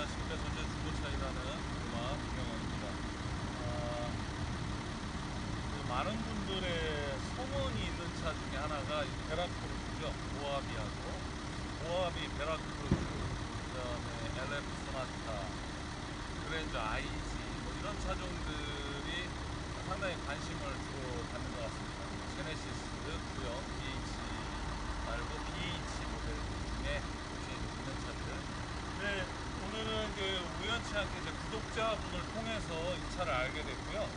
안녕하십니까 전체 중고차이라는 음악 김영원입니다. 아, 그 많은 분들의 소문이 있는 차 중에 하나가 이 베라크루즈죠. 모하비하고 모하비 베라크루즈 그다음에 LF 소나타 그랜저 IG 뭐 이런 차종들이 상당히 관심을 주로 받는 것 같습니다. 제네시스, 구형, BH 말고 BH 모델 중에 혹시 있는 차들. 네, 오늘은 그 우연치 않게 구독자분을 통해서 이 차를 알게 됐고요.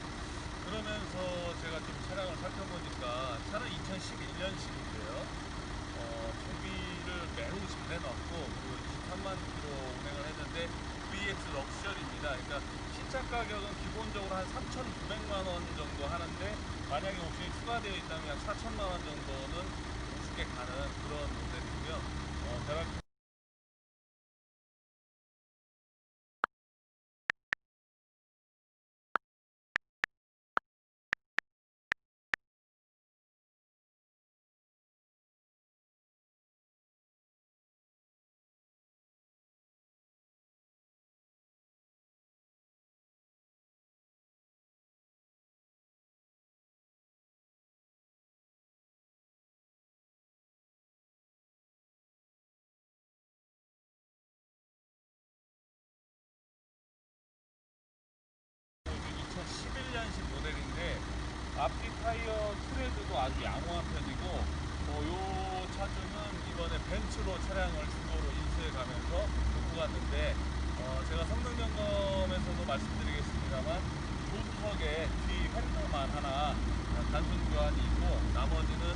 그러면서 제가 좀 차량을 살펴보니까 차는 2011년식인데요. 어, 정비를 매우 잘 해놨고 그리고 23만 킬로 운행을 했는데 VX 럭셔리입니다. 그러니까 신차 가격은 기본적으로 한 3,900만 원 정도 하는데 만약에 옵션이 추가되어 있다면 약 4천만 원 정도는 우습게 가는 그런 모델이고요. 어, 타이어 트레드도 아주 양호한 편이고 어, 요 차주는 이번에 벤츠로 차량을 중고로 인수해 가면서 놓고 갔는데 어, 제가 성능 점검에서도 말씀드리겠습니다만 조수석에 뒤 핸들만 하나 단순 교환이 있고 나머지는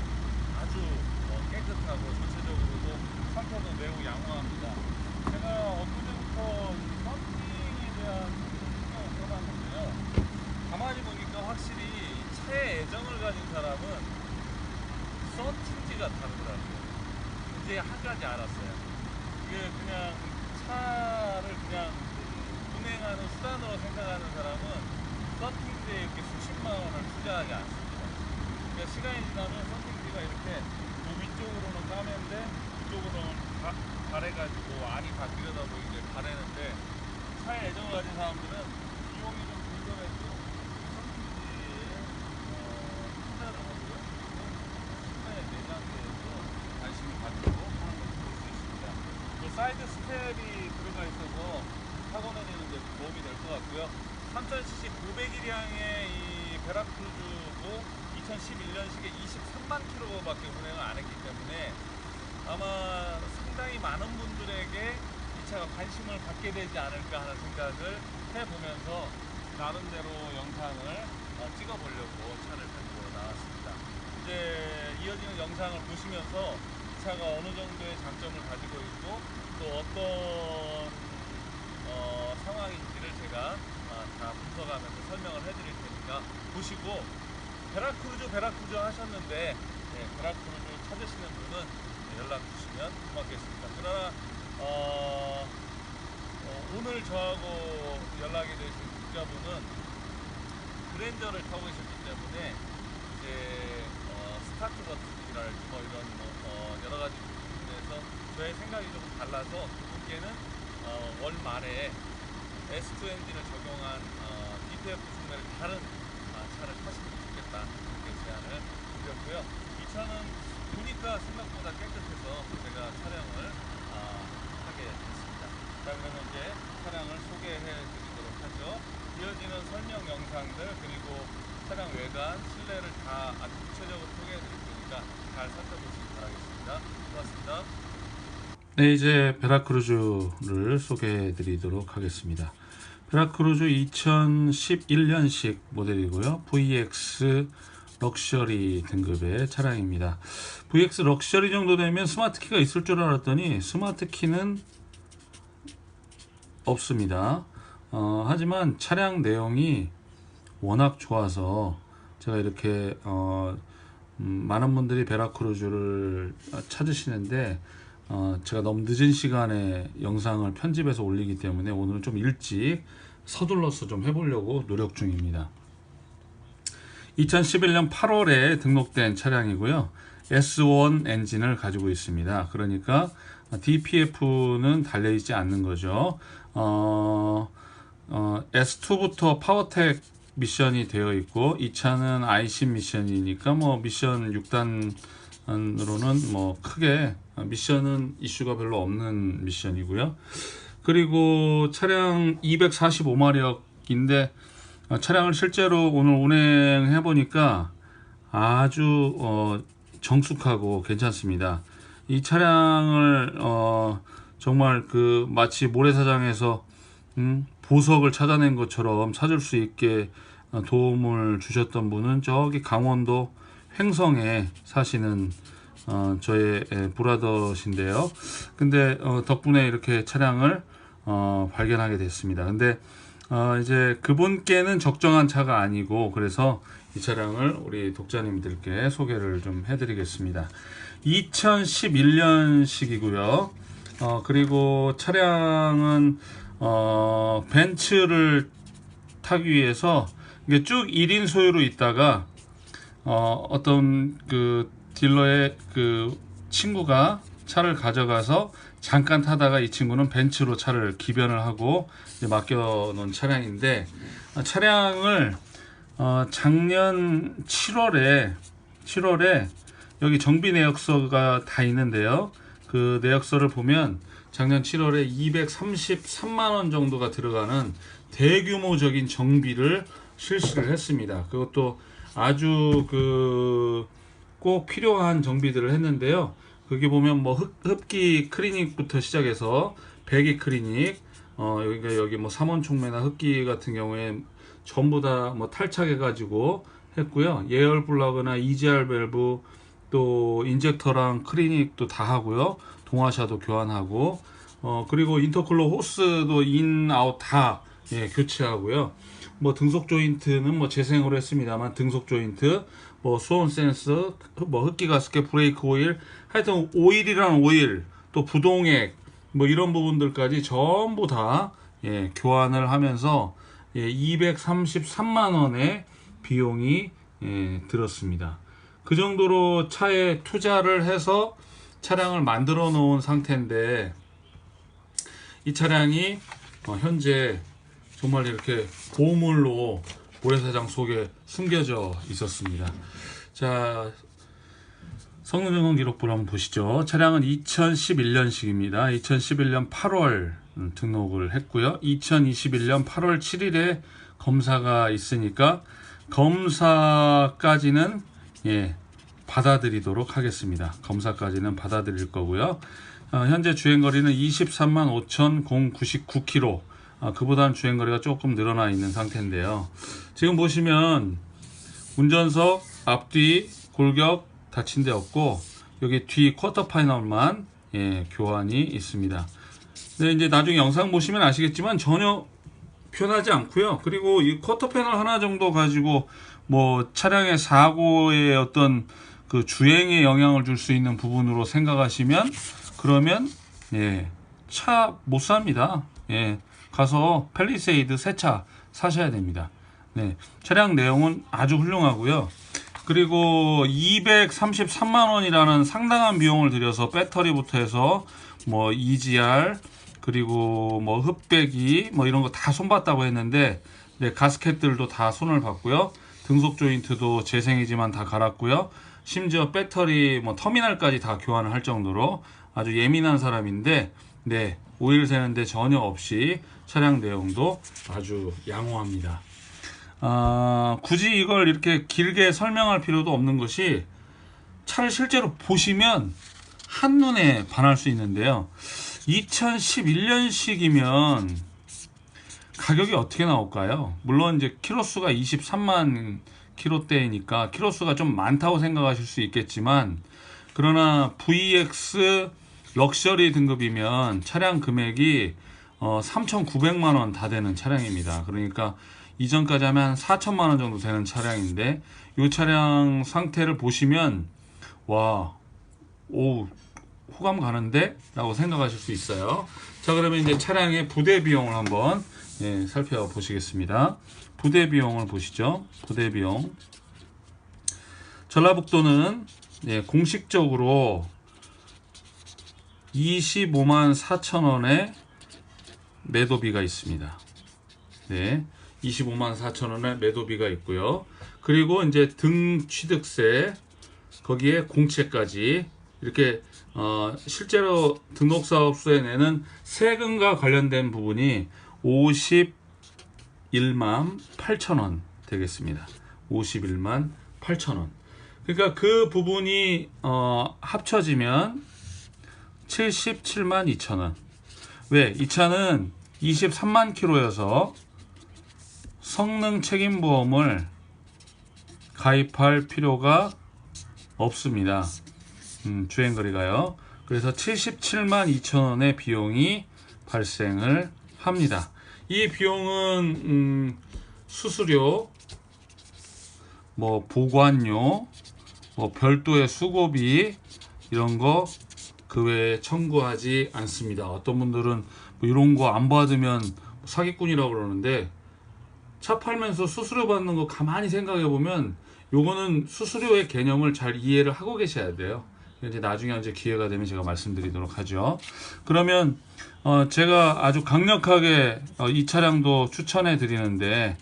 아주 어, 깨끗하고 전체적으로도 상태도 매우 양호합니다. 제가 엊그제부터 이 썬팅에 대한 신경을 써봤는데요. 가만히 보니까 확실히 이 차에 애정을 가진 사람은 썬팅지가 다르더라고요. 이제 한 가지 알았어요. 이게 그냥 차를 그냥 그 운행하는 수단으로 생각하는 사람은 썬팅지에 이렇게 수십만 원을 투자하지 않습니다. 그러니까 시간이 지나면 썬팅지가 이렇게 그 위쪽으로는 까면데 이쪽으로는 가, 가래가지고 안이 다 들여다 보이게 가래는데 차에 애정을 가진 사람들은 비용이 좀 들더라도 썬팅지에 어, 투자를 하고요. 그리고 시간의 내장재에도 관심을 가지고 하는 것을 볼 수 있습니다. 그 사이드 스텝이 들어가 있어서 타고 다니는 데 도움이 될 것 같고요. 3000cc 900일량의 이 베라크루즈고 2011년식에 23만 킬로밖에 운행을 안 했기 때문에 아마 상당히 많은 분들에게 이 차가 관심을 갖게 되지 않을까 하는 생각을 해보면서 나름대로 영상을 어, 찍어보려고 차를 가지고 나왔습니다. 이제 이어지는 영상을 보시면서 이 차가 어느 정도의 장점을 가지고 있고 또 어떤 어, 상황인지를 제가 아, 다 분석하면서 설명을 해드릴 테니까 보시고 베라크루즈 베라크루즈 하셨는데 네, 베라크루즈 찾으시는 분은 연락 주시면 고맙겠습니다. 그러나 어, 어, 오늘 저하고 연락이 되신 국자분은 그랜저를 타고 계셨기 때문에 이제 어, 스타트 버튼이랄지 뭐 이런 뭐, 어, 여러 가지 부분에서 저의 생각이 조금 달라서 그분께는 어, 월 말에 S2 엔진을 적용한 어, DTF funk매를 다른 아, 차를 타시면 좋겠다 이렇게 제안을 드렸고요. 이 차는 보니까 생각보다 깨끗해서 제가 촬영을 아, 하게 됐습니다. 자 그러면 이제 차량을 소개해 드리도록 하죠. 이어지는 설명 영상들 그리고 차량 외관, 실내를 다 아주 구체적으로 소개해 드릴 테니까 잘 살펴보시기 바라겠습니다. 고맙습니다. 네, 이제 베라크루즈를 소개해 드리도록 하겠습니다. 베라크루즈 2011년식 모델이고요. VX 럭셔리 등급의 차량입니다. VX 럭셔리 정도 되면 스마트 키가 있을 줄 알았더니 스마트 키는 없습니다. 어, 하지만 차량 내용이 워낙 좋아서 제가 이렇게 어, 음, 많은 분들이 베라크루즈를 찾으시는데 어, 제가 너무 늦은 시간에 영상을 편집해서 올리기 때문에 오늘은 좀 일찍 서둘러서 좀 해보려고 노력 중입니다. 2011년 8월에 등록된 차량이고요. S1 엔진을 가지고 있습니다. 그러니까 DPF는 달려 있지 않는 거죠. 어, 어, S2부터 파워텍 미션이 되어 있고 이 차는 IC 미션이니까 뭐 미션 6단으로는 뭐 크게 미션은 이슈가 별로 없는 미션이고요. 그리고 차량 245마력인데 어, 차량을 실제로 오늘 운행해 보니까 아주 어, 정숙하고 괜찮습니다. 이 차량을 어, 정말 그 마치 모래사장에서 음, 보석을 찾아낸 것처럼 찾을 수 있게 어, 도움을 주셨던 분은 저기 강원도 횡성에 사시는 어, 저의 에, 브라더신데요. 근데 어, 덕분에 이렇게 차량을 어, 발견하게 됐습니다. 근데 어, 이제 그분께는 적정한 차가 아니고 그래서 이 차량을 우리 독자님들께 소개를 좀 해드리겠습니다. 2011년식이고요. 어, 그리고 차량은 어, 벤츠를 타기 위해서 이게 쭉 1인 소유로 있다가 어, 어떤 그 딜러의 그 친구가 차를 가져가서 잠깐 타다가 이 친구는 벤츠로 차를 기변을 하고 이제 맡겨 놓은 차량인데 어, 차량을 어, 작년 7월에 7월에 여기 정비 내역서가 다 있는데요. 그 내역서를 보면 작년 7월에 233만 원 정도가 들어가는 대규모적인 정비를 실시를 했습니다. 그것도 아주 그 꼭 필요한 정비들을 했는데요. 거기 보면 뭐 흡, 흡기 클리닉부터 시작해서 배기 클리닉, 어 여기가 여기 뭐 삼원 촉매나 흡기 같은 경우에 전부 다 뭐 탈착해가지고 했고요. 예열 블러그나 EGR 밸브 또 인젝터랑 클리닉도 다 하고요. 동화샤도 교환하고 어 그리고 인터쿨러 호스도 인 아웃 다 예, 교체하고요. 뭐 등속 조인트는 뭐 재생으로 했습니다만 등속 조인트 뭐 수온 센서 뭐 흡기 가스켓 브레이크 오일 하여튼 오일이란 오일 또 부동액 뭐 이런 부분들까지 전부 다 예, 교환을 하면서 예, 233만 원의 비용이 예, 들었습니다. 그 정도로 차에 투자를 해서 차량을 만들어 놓은 상태인데 이 차량이 어, 현재 정말 이렇게 보물로 모래사장 속에 숨겨져 있었습니다. 자, 성능 기록부를 한번 보시죠. 차량은 2011년식입니다. 2011년 8월 음, 등록을 했고요. 2021년 8월 7일에 검사가 있으니까 검사까지는 예, 받아들이도록 하겠습니다. 검사까지는 받아들일 거고요. 어, 현재 주행거리는 23만 5,099km. 아, 그보다는 주행거리가 조금 늘어나 있는 상태인데요. 지금 보시면 운전석 앞뒤 골격 다친 데 없고 여기 뒤 쿼터 파이널만 예, 교환이 있습니다. 근데 이제 나중에 영상 보시면 아시겠지만 전혀 편하지 않고요. 그리고 이 쿼터 패널 하나 정도 가지고 뭐 차량의 사고의 어떤 그 주행에 영향을 줄 수 있는 부분으로 생각하시면 그러면 예, 차 못 삽니다. 예, 가서 펠리세이드 새 차 사셔야 됩니다. 네, 차량 내용은 아주 훌륭하고요. 그리고 233만 원이라는 상당한 비용을 들여서 배터리부터 해서 뭐 EGR 그리고 뭐 흡배기 뭐 이런 거 다 손봤다고 했는데 네, 가스켓들도 다 손을 봤고요. 등속 조인트도 재생이지만 다 갈았고요. 심지어 배터리 뭐 터미널까지 다 교환을 할 정도로 아주 예민한 사람인데 네 오일 새는데 전혀 없이 차량 내용도 아주 양호합니다. 아, 굳이 이걸 이렇게 길게 설명할 필요도 없는 것이 차를 실제로 보시면 한눈에 반할 수 있는데요. 2011년식이면 가격이 어떻게 나올까요? 물론 이제 키로수가 23만 키로대이니까 키로수가 좀 많다고 생각하실 수 있겠지만 그러나 VX 럭셔리 등급이면 차량 금액이 어, 3,900만 원 다 되는 차량입니다. 그러니까 이전까지 하면 한 4천만 원 정도 되는 차량인데 이 차량 상태를 보시면 와, 오, 호감 가는데? 라고 생각하실 수 있어요. 자, 그러면 이제 차량의 부대 비용을 한번 예, 살펴보시겠습니다. 부대 비용을 보시죠. 부대 비용. 전라북도는 예, 공식적으로 25만 4천 원의 매도비가 있습니다. 네. 25만 4천 원의 매도비가 있고요. 그리고 이제 등 취득세 거기에 공채까지 이렇게 어, 실제로 등록사업소에 내는 세금과 관련된 부분이 51만 8천 원 되겠습니다. 51만 8천 원. 그러니까 그 부분이 어, 합쳐지면 77만 2천 원. 왜? 이 차는 23만 킬로여서 성능 책임 보험을 가입할 필요가 없습니다. 음, 주행 거리가요. 그래서 77만 2천 원의 비용이 발생을 합니다. 이 비용은 음, 수수료, 뭐 보관료, 뭐 별도의 수고비 이런 거 그 외에 청구하지 않습니다. 어떤 분들은 뭐 이런 거 안 받으면 사기꾼이라고 그러는데 차 팔면서 수수료 받는 거 가만히 생각해 보면 요거는 수수료의 개념을 잘 이해를 하고 계셔야 돼요. 이제 나중에 이제 기회가 되면 제가 말씀드리도록 하죠. 그러면 어 제가 아주 강력하게 어, 이 차량도 추천해 드리는데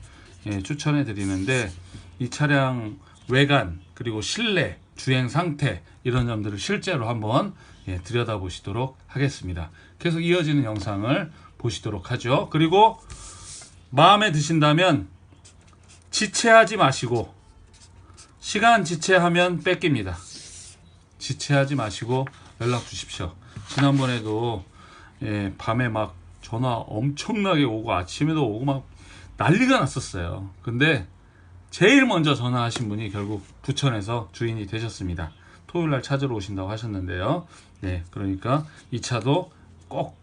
예, 추천해 드리는데 이 차량 외관 그리고 실내 주행 상태 이런 점들을 실제로 한번 예, 들여다 보시도록 하겠습니다. 계속 이어지는 영상을 보시도록 하죠. 그리고 마음에 드신다면 지체하지 마시고 시간 지체하면 뺏깁니다. 지체하지 마시고 연락 주십시오. 지난번에도 예, 밤에 막 전화 엄청나게 오고 아침에도 오고 막 난리가 났었어요. 근데 제일 먼저 전화하신 분이 결국 부천에서 주인이 되셨습니다. 토요일 날 찾으러 오신다고 하셨는데요. 네, 그러니까 이 차도 꼭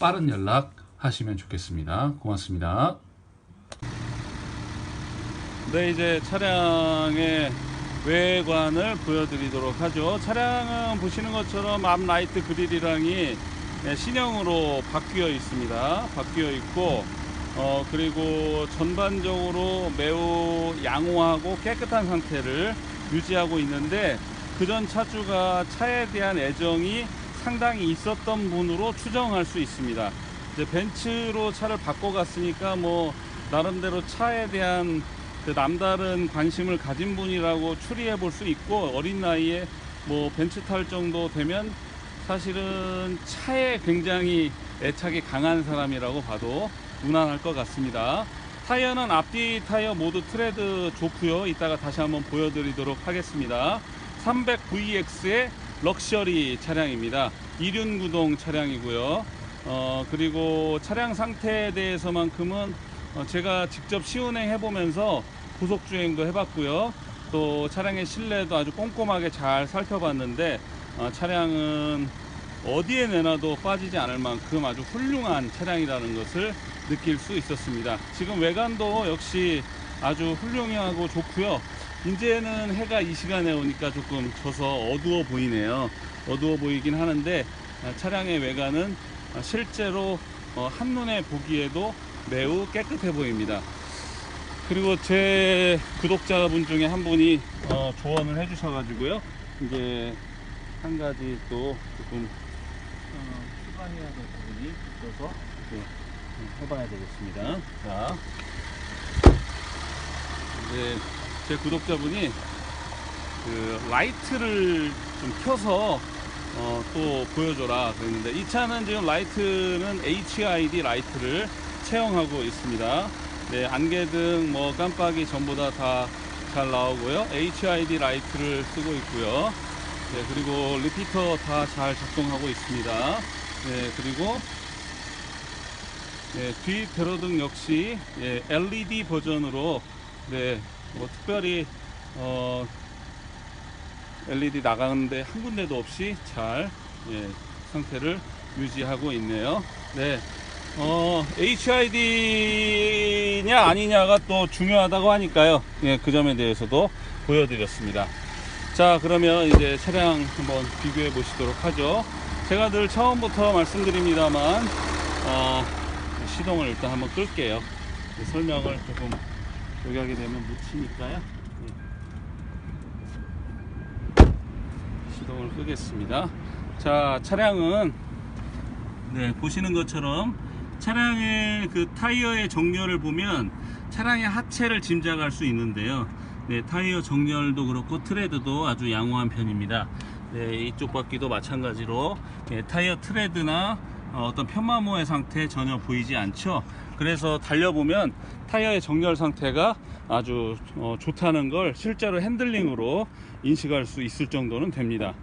빠른 연락 하시면 좋겠습니다. 고맙습니다. 네, 이제 차량의 외관을 보여드리도록 하죠. 차량은 보시는 것처럼 앞 라이트 그릴이랑이 네, 신형으로 바뀌어 있습니다. 바뀌어 있고, 어, 그리고 전반적으로 매우 양호하고 깨끗한 상태를 유지하고 있는데, 그전 차주가 차에 대한 애정이 상당히 있었던 분으로 추정할 수 있습니다. 이제 벤츠로 차를 바꿔 갔으니까 뭐, 나름대로 차에 대한 그 남다른 관심을 가진 분이라고 추리해 볼 수 있고 어린 나이에 뭐 벤츠 탈 정도 되면 사실은 차에 굉장히 애착이 강한 사람이라고 봐도 무난할 것 같습니다. 타이어는 앞뒤 타이어 모두 트레드 좋고요. 이따가 다시 한번 보여드리도록 하겠습니다. 300VX의 럭셔리 차량입니다. 이륜 구동 차량이고요. 어, 그리고 차량 상태에 대해서만큼은 어, 제가 직접 시운행 해보면서 고속 주행도 해봤고요. 또 차량의 실내도 아주 꼼꼼하게 잘 살펴봤는데 어, 차량은 어디에 내놔도 빠지지 않을 만큼 아주 훌륭한 차량이라는 것을 느낄 수 있었습니다. 지금 외관도 역시 아주 훌륭하고 좋고요. 이제는 해가 이 시간에 오니까 조금 져서 어두워 보이네요. 어두워 보이긴 하는데 아, 차량의 외관은 아, 실제로 어, 한눈에 보기에도 매우 깨끗해 보입니다. 그리고 제 구독자분 중에 한 분이 어, 조언을 해주셔 가지고요. 이제 한 가지 또 조금 어, 추가해야 될 부분이 있어서 이렇게 해봐야 되겠습니다. 자, 이제 제 구독자분이 그 라이트를 좀 켜서 어, 또 보여줘라 그랬는데 이 차는 지금 라이트는 HID 라이트를 채용하고 있습니다. 네, 안개등 뭐 깜빡이 전부 다 다 잘 나오고요. HID 라이트를 쓰고 있고요. 네, 그리고 리피터 다 잘 작동하고 있습니다. 네, 그리고 네, 뒤 배로등 역시 예, LED 버전으로 네, 뭐 특별히 어, LED 나가는데 한 군데도 없이 잘 예, 상태를 유지하고 있네요. 네. 어, HID냐 아니냐가 또 중요하다고 하니까요. 예, 그 점에 대해서도 보여드렸습니다. 자, 그러면 이제 차량 한번 비교해 보시도록 하죠. 제가 늘 처음부터 말씀드립니다만, 어, 시동을 일단 한번 끌게요. 설명을 조금 여기 하게 되면 묻히니까요. 예. 시동을 끄겠습니다. 자, 차량은 네, 보시는 것처럼 차량의 그 타이어의 정렬을 보면 차량의 하체를 짐작할 수 있는데요. 네, 타이어 정렬도 그렇고 트레드도 아주 양호한 편입니다. 네, 이쪽 바퀴도 마찬가지로 네, 타이어 트레드나 어, 어떤 편마모의 상태 전혀 보이지 않죠. 그래서 달려보면 타이어의 정렬 상태가 아주 어, 좋다는 걸 실제로 핸들링으로 인식할 수 있을 정도는 됩니다.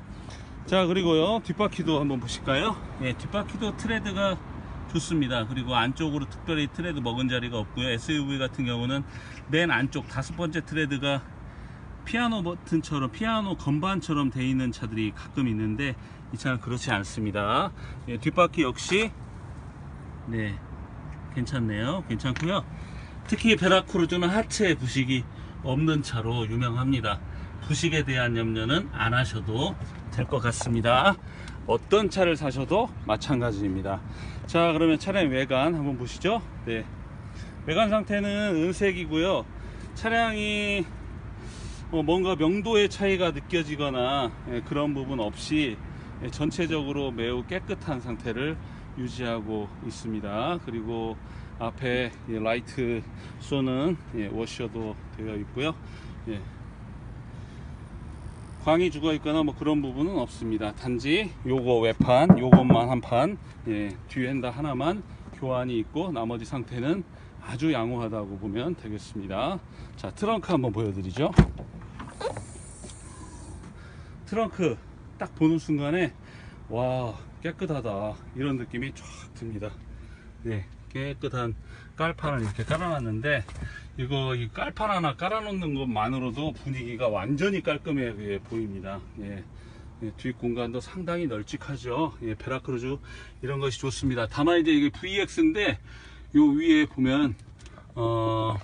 자 그리고요 뒷바퀴도 한번 보실까요? 예, 뒷바퀴도 트레드가 좋습니다. 그리고 안쪽으로 특별히 트레드 먹은 자리가 없고요. SUV 같은 경우는 맨 안쪽 다섯 번째 트레드가 피아노 버튼처럼 피아노 건반처럼 돼 있는 차들이 가끔 있는데 이 차는 그렇지 않습니다. 예, 뒷바퀴 역시 네 괜찮네요. 괜찮고요. 특히 베라크루즈는 하체 부식이 없는 차로 유명합니다. 부식에 대한 염려는 안 하셔도 될 것 같습니다. 어떤 차를 사셔도 마찬가지입니다. 자, 그러면 차량 외관 한번 보시죠. 네. 외관 상태는 은색이고요. 차량이 어, 뭔가 명도의 차이가 느껴지거나 예, 그런 부분 없이 예, 전체적으로 매우 깨끗한 상태를 유지하고 있습니다. 그리고 앞에 예, 라이트 쏘는 예, 워셔도 되어 있고요. 예, 광이 죽어 있거나 뭐 그런 부분은 없습니다. 단지 요거 외판, 요것만 한 판, 예, 뒤 핸다 하나만 교환이 있고 나머지 상태는 아주 양호하다고 보면 되겠습니다. 자, 트렁크 한번 보여드리죠. 트렁크 딱 보는 순간에 와 깨끗하다 이런 느낌이 쫙 듭니다. 네, 깨끗한 깔판을 이렇게 깔아놨는데 이거 이 깔판 하나 깔아놓는 것만으로도 분위기가 완전히 깔끔해 예, 보입니다. 예. 예, 뒷 공간도 상당히 널찍하죠. 예, 베라크루즈 이런 것이 좋습니다. 다만 이제 이게 VX인데 요 위에 보면 어,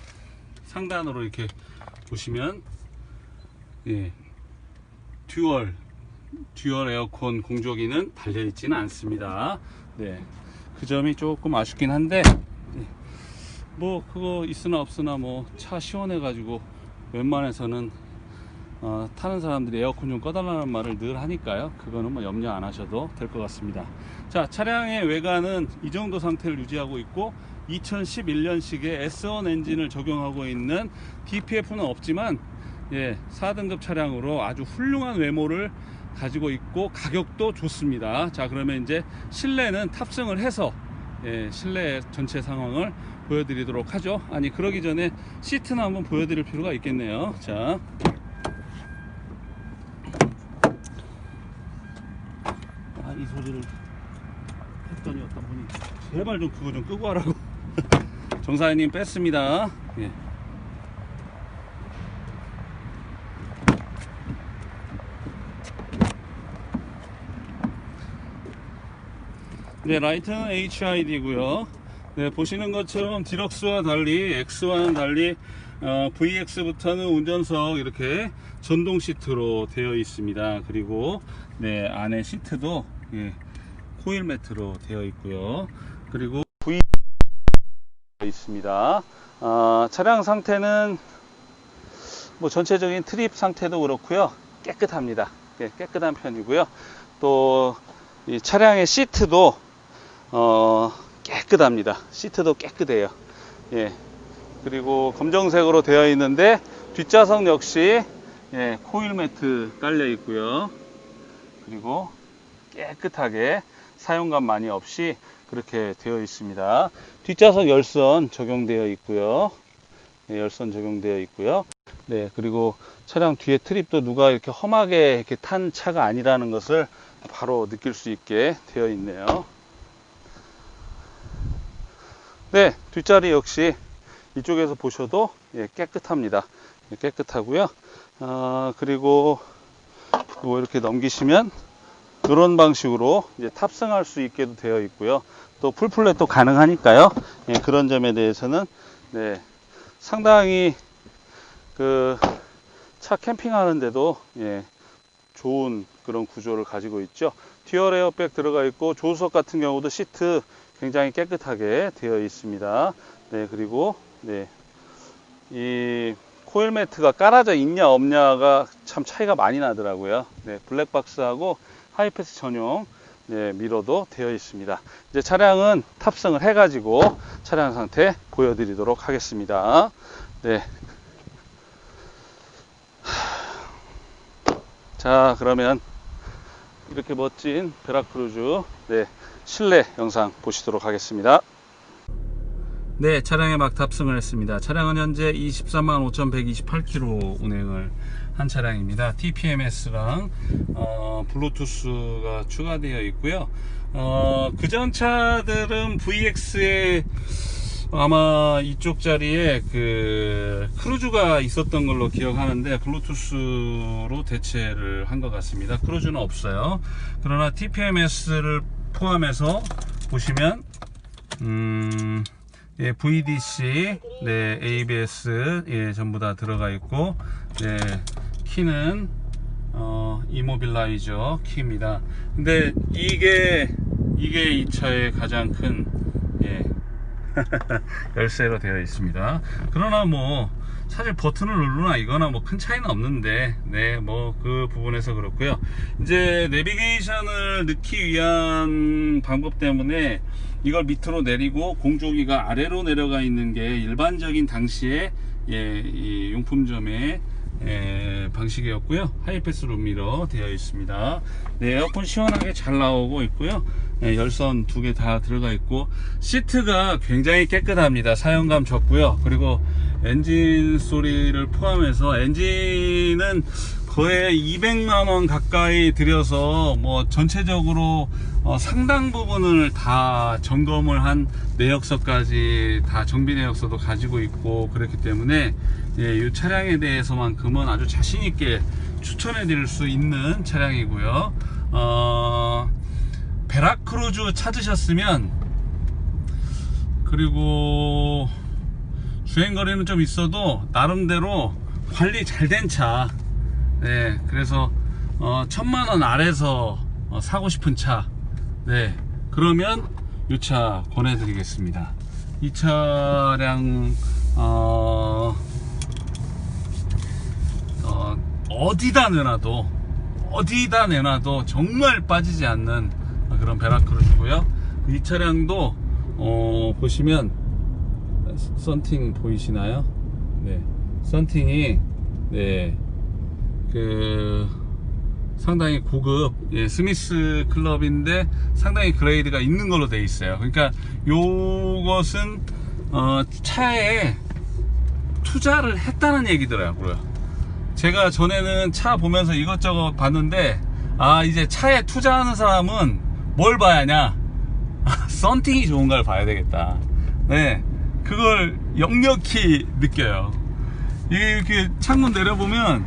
상단으로 이렇게 보시면 예, 듀얼 듀얼 에어컨 공조기는 달려 있지는 않습니다. 네, 그 점이 조금 아쉽긴 한데 예, 뭐 그거 있으나 없으나 뭐 차 시원해 가지고 웬만해서는 어, 타는 사람들이 에어컨 좀 꺼달라는 말을 늘 하니까요. 그거는 뭐 염려 안 하셔도 될 것 같습니다. 자, 차량의 외관은 이 정도 상태를 유지하고 있고 2011년식의 S1 엔진을 적용하고 있는 DPF는 없지만 예, 4등급 차량으로 아주 훌륭한 외모를 가지고 있고 가격도 좋습니다. 자, 그러면 이제 실내는 탑승을 해서 예, 실내 전체 상황을 보여드리도록 하죠. 아니 그러기 전에 시트는 한번 보여드릴 필요가 있겠네요. 자, 아, 이 소리를 했더니 어떤 분이 제발 좀 그거 좀 끄고 하라고. 정사님 뺐습니다. 예. 네, 라이트는 HID고요. 네, 보시는 것처럼 디럭스와 달리 X와는 달리 어, VX부터는 운전석 이렇게 전동 시트로 되어 있습니다. 그리고 네, 안에 시트도 예, 코일 매트로 되어 있고요. 그리고 V 있습니다. 어, 차량 상태는 뭐 전체적인 트립 상태도 그렇고요. 깨끗합니다. 예, 깨끗한 편이고요. 또이 차량의 시트도 어, 깨끗합니다. 시트도 깨끗해요. 예. 그리고 검정색으로 되어 있는데 뒷좌석 역시 예, 코일 매트 깔려 있고요. 그리고 깨끗하게 사용감 많이 없이 그렇게 되어 있습니다. 뒷좌석 열선 적용되어 있고요. 네, 열선 적용되어 있고요. 네, 그리고 차량 뒤에 트립도 누가 이렇게 험하게 이렇게 탄 차가 아니라는 것을 바로 느낄 수 있게 되어 있네요. 네, 뒷자리 역시 이쪽에서 보셔도 예, 깨끗합니다. 예, 깨끗하고요. 아, 그리고 뭐 이렇게 넘기시면 이런 방식으로 이제 탑승할 수 있게도 되어 있고요. 또 풀플랫도 가능하니까요. 예, 그런 점에 대해서는 네, 상당히 그 차 캠핑하는데도 예, 좋은 그런 구조를 가지고 있죠. 듀얼 에어백 들어가 있고 조수석 같은 경우도 시트 굉장히 깨끗하게 되어 있습니다. 네, 그리고 네, 이 코일 매트가 깔아져 있냐 없냐가 참 차이가 많이 나더라고요. 네, 블랙박스하고 하이패스 전용 예, 미러도 되어 있습니다. 이제 차량은 탑승을 해가지고 차량 상태 보여드리도록 하겠습니다. 네. 자, 그러면 이렇게 멋진 베라크루즈 네, 실내 영상 보시도록 하겠습니다. 네, 차량에 막 탑승을 했습니다. 차량은 현재 23만 5,128km 운행을 한 차량입니다. TPMS랑 어, 블루투스가 추가되어 있고요. 어, 그전 차들은 VX에 아마 이쪽 자리에 그 크루즈가 있었던 걸로 기억하는데 블루투스로 대체를 한 것 같습니다. 크루즈는 없어요. 그러나 TPMS를 포함해서 보시면 음, 예, VDC, 네, ABS, 예, 전부 다 들어가 있고, 네, 키는, 어, 이모빌라이저 키입니다. 근데 이게, 이게 이 차의 가장 큰, 예, 열쇠로 되어 있습니다. 그러나 뭐, 사실 버튼을 누르나 이거나 뭐 큰 차이는 없는데, 네, 뭐 그 부분에서 그렇고요. 이제 내비게이션을 넣기 위한 방법 때문에 이걸 밑으로 내리고 공조기가 아래로 내려가 있는 게 일반적인 당시에 예, 이 용품점의 예, 방식이었고요. 하이패스 룸미러 되어 있습니다. 네, 에어컨 시원하게 잘 나오고 있고요. 예, 열선 두 개 다 들어가 있고 시트가 굉장히 깨끗합니다. 사용감 좋고요. 그리고 엔진 소리를 포함해서 엔진은 거의 200만 원 가까이 들여서 뭐 전체적으로 어, 상당 부분을 다 점검을 한 내역서까지 다 정비 내역서도 가지고 있고 그렇기 때문에 예, 이 차량에 대해서만큼은 아주 자신 있게 추천해 드릴 수 있는 차량이고요. 어, 베라크루즈 찾으셨으면 그리고 주행거리는 좀 있어도 나름대로 관리 잘 된 차. 네, 그래서 어, 천만 원 아래서 어, 사고 싶은 차. 네, 그러면 이 차 권해드리겠습니다. 이 차량 어, 어, 어디다 내놔도 어디다 내놔도 정말 빠지지 않는 그런 베라크루즈고요. 이 차량도 어, 보시면 썬팅 보이시나요? 네, 썬팅이 네, 그 상당히 고급 예, 스미스 클럽인데 상당히 그레이드가 있는 걸로 돼 있어요. 그러니까 요것은 어, 차에 투자를 했다는 얘기더라고요. 제가 전에는 차 보면서 이것저것 봤는데 아 이제 차에 투자하는 사람은 뭘 봐야 하냐? 썬팅이 좋은 걸 봐야 되겠다. 네 그걸 역력히 느껴요. 이렇게 창문 내려보면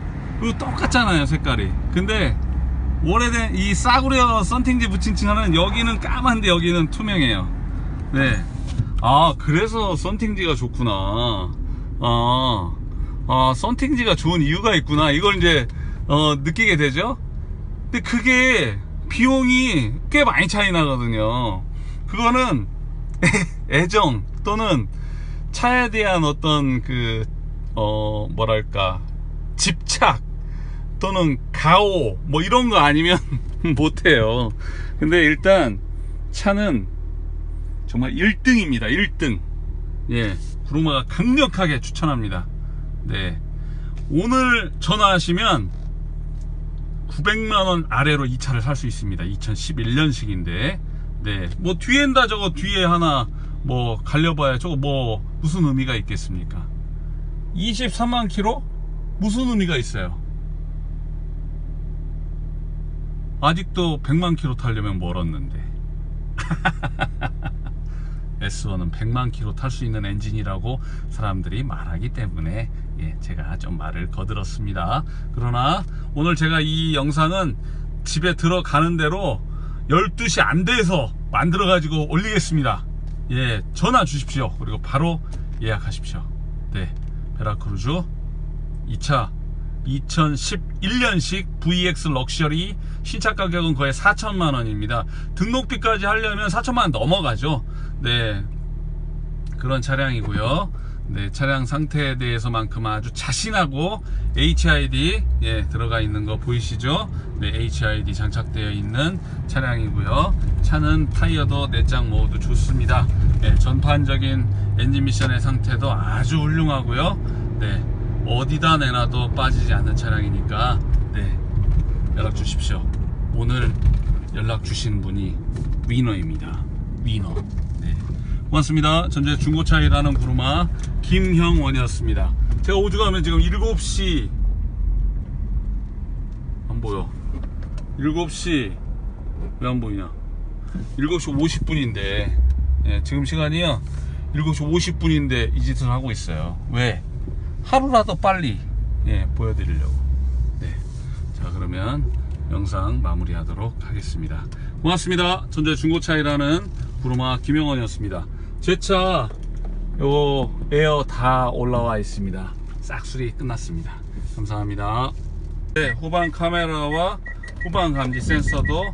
똑같잖아요 색깔이. 근데 오래된 이 싸구려 썬팅지 붙인 차는 여기는 까만데 여기는 투명해요. 네아 그래서 썬팅지가 좋구나. 아, 아 썬팅지가 좋은 이유가 있구나. 이걸 이제 어, 느끼게 되죠? 근데 그게 비용이 꽤 많이 차이 나거든요. 그거는 애정 또는 차에 대한 어떤 그, 어, 뭐랄까, 집착 또는 가오 뭐 이런 거 아니면 못해요. 근데 일단 차는 정말 1등입니다. 1등. 예. 구루마가 강력하게 추천합니다. 네. 오늘 전화하시면 900만원 아래로 이 차를 살 수 있습니다. 2011년식인데. 네. 뭐 뒤엔 다 저거 뒤에 하나 뭐 갈려봐야 저거 뭐 무슨 의미가 있겠습니까? 23만 킬로? 무슨 의미가 있어요? 아직도 100만 킬로 타려면 멀었는데 S1은 100만 킬로 탈 수 있는 엔진이라고 사람들이 말하기 때문에 예, 제가 좀 말을 거들었습니다. 그러나 오늘 제가 이 영상은 집에 들어가는 대로 12시 안 돼서 만들어 가지고 올리겠습니다. 예, 전화 주십시오. 그리고 바로 예약하십시오. 네, 베라크루즈 2차 2011년식 VX 럭셔리 신차 가격은 거의 4천만 원입니다. 등록비까지 하려면 4천만 원 넘어가죠. 네. 그런 차량이고요. 네, 차량 상태에 대해서만큼 아주 자신하고 HID 예, 들어가 있는 거 보이시죠? 네, HID 장착되어 있는 차량이고요. 차는 타이어도 내장 모두 좋습니다. 예, 전반적인 엔진 미션의 상태도 아주 훌륭하고요. 네, 어디다 내놔도 빠지지 않는 차량이니까 네, 연락 주십시오. 오늘 연락 주신 분이 위너입니다. 위너. 네. 고맙습니다. 전체 중고차 일하는 구루마 김형원이었습니다. 제가 오죽하면 지금 7시 안 보여. 7시 왜 안 보이냐? 7시 50분인데 지금 시간이요 7시 50분인데 이 짓을 하고 있어요. 왜? 하루라도 빨리 예, 보여드리려고. 네. 자 그러면 영상 마무리하도록 하겠습니다. 고맙습니다. 전자 중고차 일하는 구루마 김영원이었습니다. 제차 요 에어 다 올라와 있습니다. 싹수리 끝났습니다. 감사합니다. 네, 후방 카메라와 후방 감지 센서도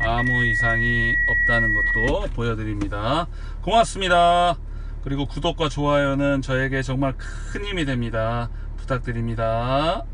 아무 이상이 없다는 것도 보여드립니다. 고맙습니다. 그리고 구독과 좋아요는 저에게 정말 큰 힘이 됩니다. 부탁드립니다.